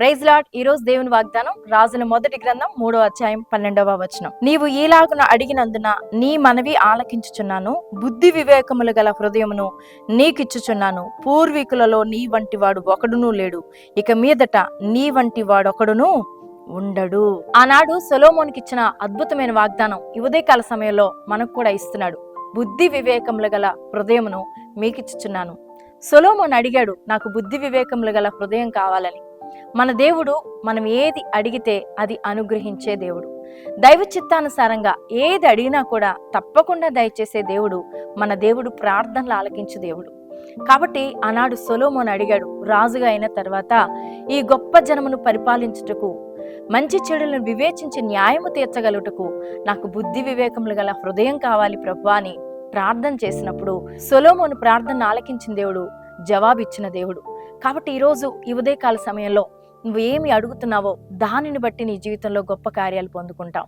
Praise lord. ఈ రోజు దేవుని వాగ్దానం రాజుల మొదటి గ్రంథం మూడో అధ్యాయం పన్నెండవ వచనం. నీవు ఈలాగున అడిగినందున నీ మనవి ఆలకించుచున్నాను. బుద్ధి వివేకములు గల హృదయమును నీకిచ్చుచున్నాను. పూర్వీకులలో నీ వంటి వాడు ఒకడునూ లేడు. ఇక మీదట నీ వంటి వాడొకడును ఉండడు. ఆనాడు సొలోమోనికి ఇచ్చిన అద్భుతమైన వాగ్దానం ఈ ఉదయకాల సమయంలో మనకు కూడా ఇస్తున్నాడు. బుద్ధి వివేకములు గల హృదయమును మీకిచ్చుచున్నాను. సొలోమోన్ అడిగాడు నాకు బుద్ధి వివేకములు గల హృదయం కావాలని. మన దేవుడు మనం ఏది అడిగితే అది అనుగ్రహించే దేవుడు. దైవ చిత్తానుసారంగా ఏది అడిగినా కూడా తప్పకుండా దయచేసే దేవుడు మన దేవుడు ప్రార్థనలు ఆలకించు దేవుడు. కాబట్టి ఆనాడు సొలోమోన్ అడిగాడు రాజుగా అయిన తర్వాత ఈ గొప్ప జనమును పరిపాలించుటకు మంచి చెడులను వివేచించి న్యాయము తీర్చగలుటకు నాకు బుద్ధి వివేకములు గల హృదయం కావాలి ప్రభు అని ప్రార్థన చేసినప్పుడు సొలోమోను ప్రార్థన ఆలకించిన దేవుడు జవాబిచ్చిన దేవుడు. కాబట్టి ఈరోజు ఈ ఉదయకాల సమయంలో నువ్వు ఏమి అడుగుతున్నావో దానిని బట్టి నీ జీవితంలో గొప్ప కార్యాలు పొందుకుంటావు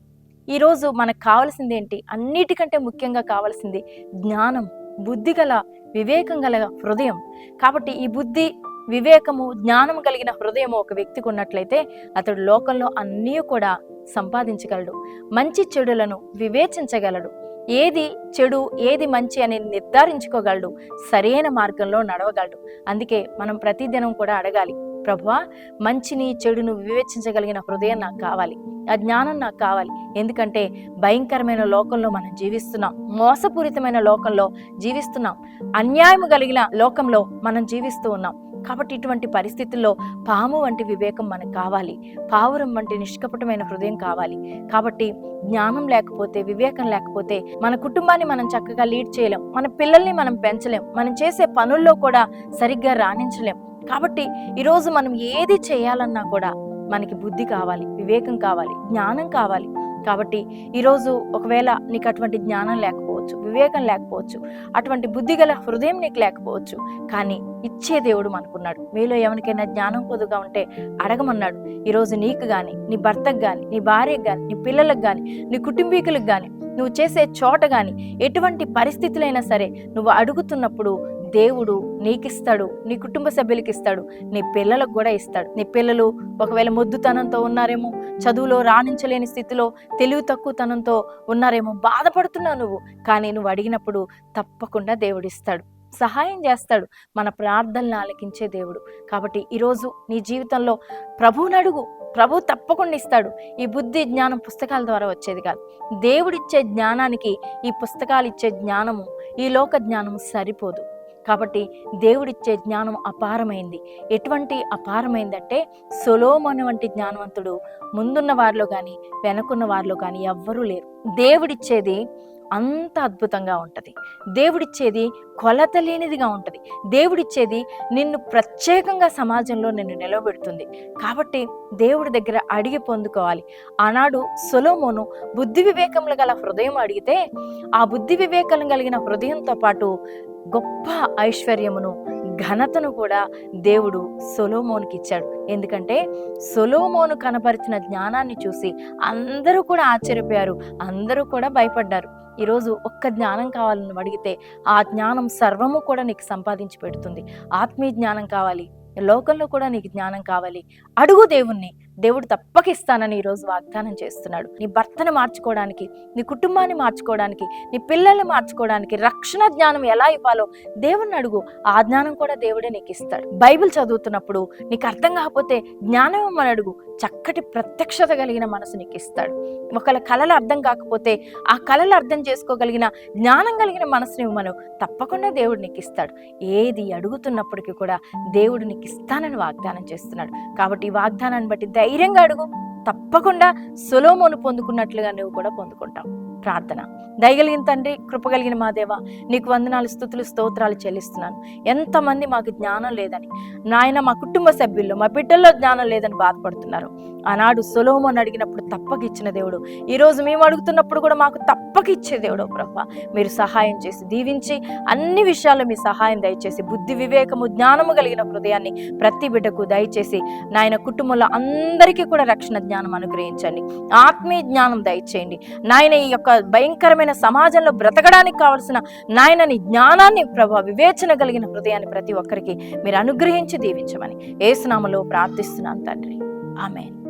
ఈరోజు మనకు కావాల్సింది ఏంటి? అన్నిటికంటే ముఖ్యంగా కావాల్సింది జ్ఞానం బుద్ధి గల వివేకం గల హృదయం. కాబట్టి ఈ బుద్ధి వివేకము జ్ఞానం కలిగిన హృదయము ఒక వ్యక్తికి ఉన్నట్లయితే అతడు లోకంలో అన్నీ కూడా సంపాదించగలడు. మంచి చెడులను వివేచించగలడు. ఏది చెడు ఏది మంచి అని నిర్ధారించుకోగలడు సరైన మార్గంలో నడవగలడు. అందుకే మనం ప్రతిదినం కూడా అడగాలి ప్రభువా మంచిని చెడును వివేచించగలిగిన హృదయం నాకు కావాలి ఆ జ్ఞానం నాకు కావాలి. ఎందుకంటే భయంకరమైన లోకంలో మనం జీవిస్తున్నాం మోసపూరితమైన లోకంలో జీవిస్తున్నాం అన్యాయం కలిగిన లోకంలో మనం జీవిస్తూ ఉన్నాం. కాబట్టి ఇటువంటి పరిస్థితుల్లో పాము వంటి వివేకం మనకు కావాలి. పావురం వంటి నిష్కపటమైన హృదయం కావాలి. కాబట్టి జ్ఞానం లేకపోతే వివేకం లేకపోతే మన కుటుంబాన్ని మనం చక్కగా లీడ్ చేయలేం. మన పిల్లల్ని మనం పెంచలేం. మనం చేసే పనుల్లో కూడా సరిగ్గా రాణించలేం. కాబట్టి ఈరోజు మనం ఏది చేయాలన్నా కూడా మనకి బుద్ధి కావాలి వివేకం కావాలి జ్ఞానం కావాలి. కాబట్టి ఈరోజు ఒకవేళ నీకు అటువంటి జ్ఞానం లేకపోవచ్చు వివేకం లేకపోవచ్చు అటువంటి బుద్ధి గల హృదయం నీకు లేకపోవచ్చు కానీ ఇచ్చే దేవుడు మనకున్నాడు. మీలో ఎవరికైనా జ్ఞానం పొదుగా ఉంటే అడగమన్నాడు. ఈరోజు నీకు కానీ నీ భర్తకు కానీ నీ భార్యకు కానీ నీ పిల్లలకు కానీ నీ కుటుంబీకులకు కానీ నువ్వు చేసే చోట కానీ ఎటువంటి పరిస్థితులైనా సరే నువ్వు అడుగుతున్నప్పుడు దేవుడు నీకిస్తాడు నీ కుటుంబ సభ్యులకి ఇస్తాడు నీ పిల్లలకు కూడా ఇస్తాడు. నీ పిల్లలు ఒకవేళ మొద్దుతనంతో ఉన్నారేమో చదువులో రాణించలేని స్థితిలో తెలివి తక్కువతనంతో ఉన్నారేమో బాధపడుతున్నావు నువ్వు. కానీ నువ్వు అడిగినప్పుడు తప్పకుండా దేవుడు ఇస్తాడు సహాయం చేస్తాడు. మన ప్రార్థనలు ఆలకించే దేవుడు. కాబట్టి ఈరోజు నీ జీవితంలో ప్రభువుని అడుగు. ప్రభు తప్పకుండా ఇస్తాడు. ఈ బుద్ధి జ్ఞానం పుస్తకాల ద్వారా వచ్చేది కాదు. దేవుడిచ్చే జ్ఞానానికి ఈ పుస్తకాలు ఇచ్చే జ్ఞానము ఈ లోక జ్ఞానము సరిపోదు. కాబట్టి దేవుడిచ్చే జ్ఞానం అపారమైంది. ఎటువంటి అపారమైందంటే సొలోమోను వంటి జ్ఞానవంతుడు ముందున్న వారిలో కానీ వెనకున్న వారిలో కానీ ఎవ్వరూ లేరు. దేవుడిచ్చేది అంత అద్భుతంగా ఉంటుంది. దేవుడిచ్చేది కొలత లేనిదిగా ఉంటుంది. దేవుడిచ్చేది నిన్ను ప్రత్యేకంగా సమాజంలో నిన్ను నిలబెడుతుంది. కాబట్టి దేవుడి దగ్గర అడిగి పొందుకోవాలి. ఆనాడు సొలోమోను బుద్ధి వివేకములు గల హృదయం అడిగితే ఆ బుద్ధి వివేకం కలిగిన హృదయంతో పాటు గొప్ప ఐశ్వర్యమును ఘనతను కూడా దేవుడు సొలోమోన్కి ఇచ్చాడు. ఎందుకంటే సొలోమోను కనపరిచిన జ్ఞానాన్ని చూసి అందరూ కూడా ఆశ్చర్యపోయారు అందరూ కూడా భయపడ్డారు. ఈరోజు ఒక్క జ్ఞానం కావాలని అడిగితే ఆ జ్ఞానం సర్వము కూడా నీకు సంపాదించి పెడుతుంది. ఆత్మీయ జ్ఞానం కావాలి లోకంలో కూడా నీకు జ్ఞానం కావాలి. అడుగు దేవుణ్ణి దేవుడు తప్పక ఇస్తానని ఈరోజు వాగ్దానం చేస్తున్నాడు. నీ భర్తను మార్చుకోవడానికి నీ కుటుంబాన్ని మార్చుకోవడానికి నీ పిల్లల్ని మార్చుకోవడానికి రక్షణ జ్ఞానం ఎలా ఇవ్వాలో దేవుణ్ణి అడుగు. ఆ జ్ఞానం కూడా దేవుడే నీకు ఇస్తాడు బైబిల్ చదువుతున్నప్పుడు నీకు అర్థం కాకపోతే జ్ఞానం ఇవ్వమని అడుగు. చక్కటి ప్రత్యక్షత కలిగిన మనసు నీకు ఇస్తాడు ఒకళ్ళ కళలు అర్థం కాకపోతే ఆ కళలు అర్థం చేసుకోగలిగిన జ్ఞానం కలిగిన మనసుని మనం తప్పకుండా దేవుడు నీకు ఇస్తాడు ఏది అడుగుతున్నప్పటికీ కూడా దేవుడు నీకు ఇస్తానని వాగ్దానం చేస్తున్నాడు. కాబట్టి ఈ వాగ్దానాన్ని బట్టి ధైర్యంగా అడుగు. తప్పకుండా సులోమోను పొందుకున్నట్లుగా నువ్వు కూడా పొందుకుంటావు. ప్రార్థన. దయగలిగిన తండ్రి కృపగలిగిన మా దేవ నీకు వందనాలు స్థుతులు స్తోత్రాలు చెల్లిస్తున్నాను. ఎంతమంది మాకు జ్ఞానం లేదని నాయన మా కుటుంబ సభ్యుల్లో మా బిడ్డల్లో జ్ఞానం లేదని బాధపడుతున్నారు. ఆనాడు సొలోమోన్ అడిగినప్పుడు తప్పక ఇచ్చిన దేవుడు ఈరోజు మేము అడుగుతున్నప్పుడు కూడా మాకు తప్పక ఇచ్చే దేవుడు ప్రభ. మీరు సహాయం చేసి దీవించి అన్ని విషయాల్లో మీ సహాయం దయచేసి బుద్ధి వివేకము జ్ఞానము కలిగిన హృదయాన్ని ప్రతి బిడ్డకు దయచేసి నాయన కుటుంబంలో అందరికీ కూడా రక్షణ జ్ఞానం అనుగ్రహించండి. ఆత్మీయ జ్ఞానం దయచేయండి. నాయన ఈ యొక్క భయంకరమైన సమాజంలో బ్రతకడానికి కావలసిన నాయనని జ్ఞానాన్ని ప్రభా వివేచన కలిగిన హృదయాన్ని ప్రతి ఒక్కరికి మీరు అనుగ్రహించి దీవించమని ఏసునామలో ప్రార్థిస్తున్నాను తండ్రి. ఆమెన్.